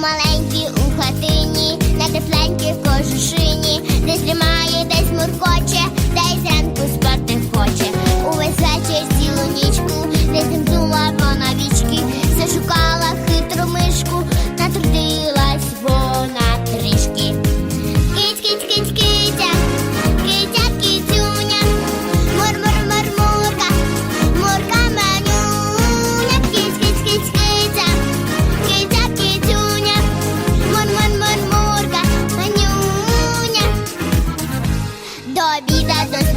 маленькі у хатині, на тепленькій кожушині, десь Bobby, that's the